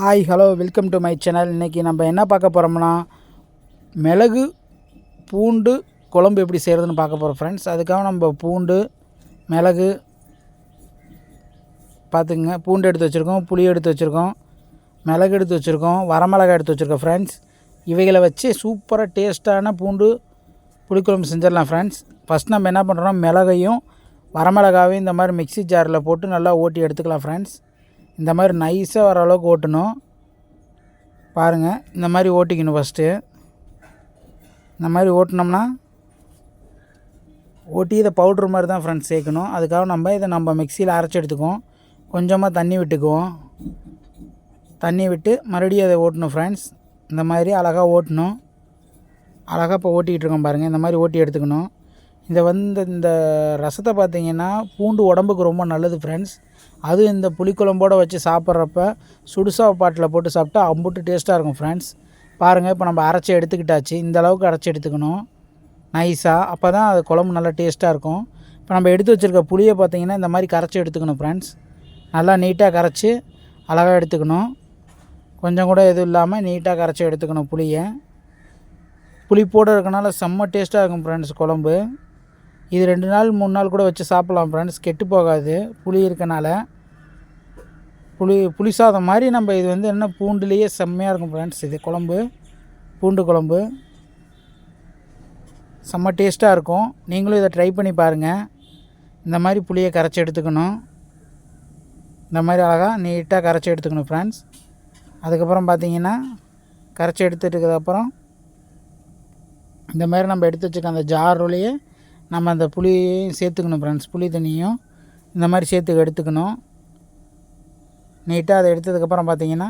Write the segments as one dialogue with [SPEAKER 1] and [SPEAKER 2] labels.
[SPEAKER 1] Hi hello welcome to my channel இன்றைக்கி நம்ம என்ன பார்க்க போகிறோம்னா மிளகு பூண்டு குழம்பு எப்படி செய்கிறதுன்னு பார்க்க போகிறோம் ஃப்ரெண்ட்ஸ் அதுக்காக நம்ம பூண்டு மிளகு பார்த்துக்குங்க. பூண்டு எடுத்து வச்சுருக்கோம் புளி எடுத்து வச்சுருக்கோம் மிளகு எடுத்து வச்சுருக்கோம் வரமிளகா எடுத்து வச்சுருக்கோம் ஃப்ரெண்ட்ஸ் இவைகளை வச்சு சூப்பராக டேஸ்ட்டான பூண்டு புளிக்குழம்பு செஞ்சிடலாம் ஃப்ரெண்ட்ஸ் ஃபஸ்ட் நம்ம என்ன பண்ணுறோம் மிளகையும் வரமிளகாவையும் இந்த மாதிரி மிக்ஸி ஜாரில் போட்டு நல்லா ஓட்டி எடுத்துக்கலாம் ஃப்ரெண்ட்ஸ் இந்த மாதிரி நைஸாக வர அளவுக்கு ஓட்டணும். பாருங்கள் இந்த மாதிரி ஓட்டிக்கணும் ஃபஸ்ட்டு இந்த மாதிரி ஓட்டினோம்னா ஓட்டி இதை பவுட்ரு மாதிரி தான் ஃப்ரெண்ட்ஸ் சேர்க்கணும். அதுக்காக நம்ம இதை நம்ம மிக்சியில் அரைச்சி எடுத்துக்குவோம். கொஞ்சமாக தண்ணி விட்டுக்குவோம். தண்ணி விட்டு மறுபடியும் அதை ஓட்டணும் ஃப்ரெண்ட்ஸ் இந்த மாதிரி அழகாக ஓட்டணும். அழகாக இப்போ ஓட்டிக்கிட்டு இருக்கோம் பாருங்கள் இந்த மாதிரி ஓட்டி எடுத்துக்கணும். இந்த வந்து இந்த ரசத்தை பார்த்தீங்கன்னா பூண்டு உடம்புக்கு ரொம்ப நல்லது ஃப்ரெண்ட்ஸ் அது இந்த புளிக்குழம்போடு வச்சு சாப்பிட்றப்ப சுடுசா பாட்டில் போட்டு சாப்பிட்டா அம்புட்டு டேஸ்ட்டாக இருக்கும் ஃப்ரெண்ட்ஸ் பாருங்கள் இப்போ நம்ம அரைச்சி எடுத்துக்கிட்டாச்சு. இந்த அளவுக்கு அரைச்சி எடுத்துக்கணும். நைஸாக அப்போ தான் அது குழம்பு நல்லா டேஸ்ட்டாக இருக்கும். இப்போ நம்ம எடுத்து வச்சுருக்க புளியை பார்த்தீங்கன்னா இந்த மாதிரி கரைச்சி எடுத்துக்கணும் ஃப்ரெண்ட்ஸ் நல்லா நீட்டாக கரைச்சி அழகாக எடுத்துக்கணும். கொஞ்சம் கூட எதுவும் இல்லாமல் நீட்டாக கரைச்சி எடுத்துக்கணும் புளியை. புளிப்போடு இருக்கனால செம்ம டேஸ்ட்டாக இருக்கும் ஃப்ரெண்ட்ஸ் குழம்பு. இது ரெண்டு நாள் மூணு நாள் கூட வச்சு சாப்பிட்லாம் ஃப்ரெண்ட்ஸ் கெட்டு போகாது. புளி இருக்கனால. புளி புளி சாதம் மாதிரி நம்ம இது வந்து என்ன பூண்டுலேயே செம்மையாக இருக்கும் ஃப்ரெண்ட்ஸ் இது குழம்பு பூண்டு குழம்பு. செம்ம டேஸ்ட்டாக இருக்கும். நீங்களும் இதை ட்ரை பண்ணி பாருங்கள் இந்த மாதிரி புளியை கரைச்சி எடுத்துக்கணும். இந்த மாதிரி அழகாக நீட்டாக கரைச்சி எடுத்துக்கணும் ஃப்ரெண்ட்ஸ் அதுக்கப்புறம் பார்த்தீங்கன்னா கரைச்சி எடுத்துட்டதுக்கப்புறம் இந்த மாதிரி நம்ம எடுத்து வச்சுக்க அந்த ஜாருலேயே நம்ம அந்த புளியையும் சேர்த்துக்கணும் ஃப்ரெண்ட்ஸ் புளி தண்ணியும் இந்த மாதிரி சேர்த்து எடுத்துக்கணும். நீட்டாக அதை எடுத்ததுக்கப்புறம் பார்த்தீங்கன்னா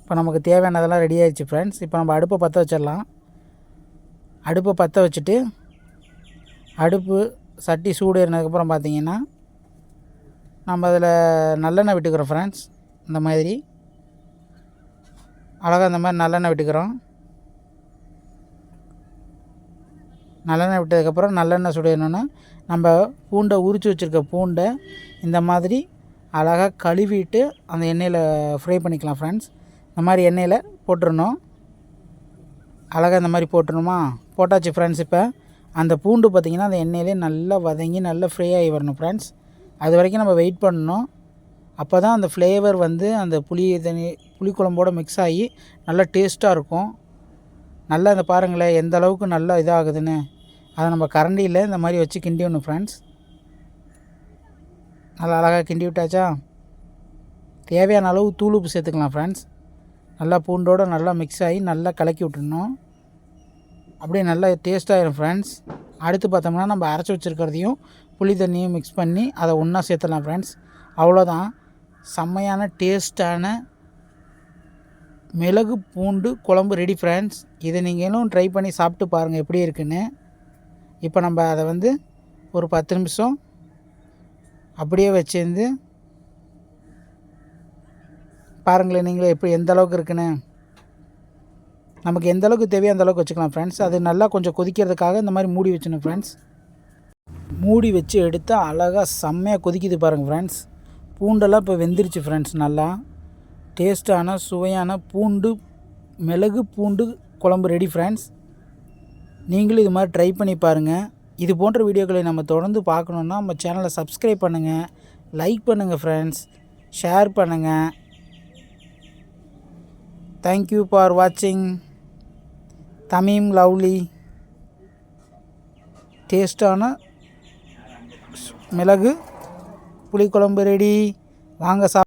[SPEAKER 1] இப்போ நமக்கு தேவையானதெல்லாம் ரெடி ஆகிடுச்சு ஃப்ரெண்ட்ஸ் இப்போ நம்ம அடுப்பை பற்ற வச்சிடலாம். அடுப்பை பற்ற வச்சுட்டு அடுப்பு சட்டி சூடு ஏறினதுக்கப்புறம் பார்த்திங்கன்னா நம்ம அதில் நல்லெண்ணெய் விட்டுக்கிறோம் ஃப்ரெண்ட்ஸ் இந்த மாதிரி. அழகாக இந்த மாதிரி நல்லெண்ணெய் விட்டுக்கிறோம். நல்லெண்ணெய் விட்டதுக்கப்புறம் நல்லெண்ணெய் சுடையணுன்னா நம்ம பூண்டை உரித்து வச்சுருக்க பூண்டை இந்த மாதிரி அழகாக கழுவிட்டு அந்த எண்ணெயில் ஃப்ரை பண்ணிக்கலாம் ஃப்ரெண்ட்ஸ் இந்த மாதிரி எண்ணெயில் போட்டுருணும் அழகாக இந்த மாதிரி போட்டுருணுமா போட்டாச்சு ஃப்ரெண்ட்ஸ் இப்போ. அந்த பூண்டு பார்த்திங்கன்னா அந்த எண்ணெயிலே நல்லா வதங்கி நல்லா ஃப்ரை ஆகி வரணும் ஃப்ரெண்ட்ஸ் அது வரைக்கும் நம்ம வெயிட் பண்ணணும். அப்போ தான் அந்த ஃப்ளேவர் வந்து அந்த புளி தண்ணி புளிக்குழம்போடு மிக்ஸ் ஆகி நல்லா டேஸ்ட்டாக இருக்கும். நல்லா இந்த பாருங்களேன் எந்த அளவுக்கு நல்லா இதாகுதுன்னு. அதை நம்ம கரண்டியில் இந்த மாதிரி வச்சு கிண்டி விடணும் ஃப்ரெண்ட்ஸ் நல்லா அழகாக கிண்டி விட்டாச்சா? தேவையான அளவு தூள் உப்பு சேர்த்துக்கலாம் ஃப்ரெண்ட்ஸ் நல்லா பூண்டோடு நல்லா மிக்ஸ் ஆகி நல்லா கலக்கி விட்டுடணும். அப்படியே நல்லா டேஸ்ட்டாகிடும் ஃப்ரெண்ட்ஸ் அடுத்து பார்த்தோம்னா நம்ம அரைச்சி வச்சுருக்கிறதையும் புளி தண்ணியும் மிக்ஸ் பண்ணி அதை ஒன்றா சேர்த்துலாம் ஃப்ரெண்ட்ஸ் அவ்வளோதான் செம்மையான டேஸ்ட்டான மிளகு பூண்டு குழம்பு ரெடி ஃப்ரெண்ட்ஸ் இதை நீங்களும் ட்ரை பண்ணி சாப்பிட்டு பாருங்கள் எப்படி இருக்குன்னு. இப்போ நம்ம அதை வந்து ஒரு பத்து நிமிஷம் அப்படியே வச்சிருந்து பாருங்களேன் நீங்களே எப்படி எந்த அளவுக்கு இருக்குன்னு. நமக்கு எந்த அளவுக்கு தேவையோ அந்த அளவுக்கு வச்சுக்கலாம் ஃப்ரெண்ட்ஸ் அது நல்லா கொஞ்சம் கொதிக்கிறதுக்காக இந்த மாதிரி மூடி வச்சுணும் ஃப்ரெண்ட்ஸ் மூடி வச்சு எடுத்தால் அழகாக செம்மையாக கொதிக்குது பாருங்கள் ஃப்ரெண்ட்ஸ் பூண்டெல்லாம் இப்போ வெந்துருச்சு ஃப்ரெண்ட்ஸ் நல்லா. டேஸ்ட்டான சுவையான பூண்டு மிளகு பூண்டு குழம்பு ரெடி ஃப்ரெண்ட்ஸ் நீங்களும் இது மாதிரி ட்ரை பண்ணி பாருங்கள் இது போன்ற வீடியோக்களை நம்ம தொடர்ந்து பார்க்கணுன்னா நம்ம சேனலை சப்ஸ்கிரைப் பண்ணுங்கள் லைக் பண்ணுங்கள் ஃப்ரெண்ட்ஸ் ஷேர் பண்ணுங்கள் தேங்க்யூ ஃபார் வாட்சிங் தமீம் லவ்லி டேஸ்டான மிளகு புளிக்குழம்பு ரெடி வாங்க சாப்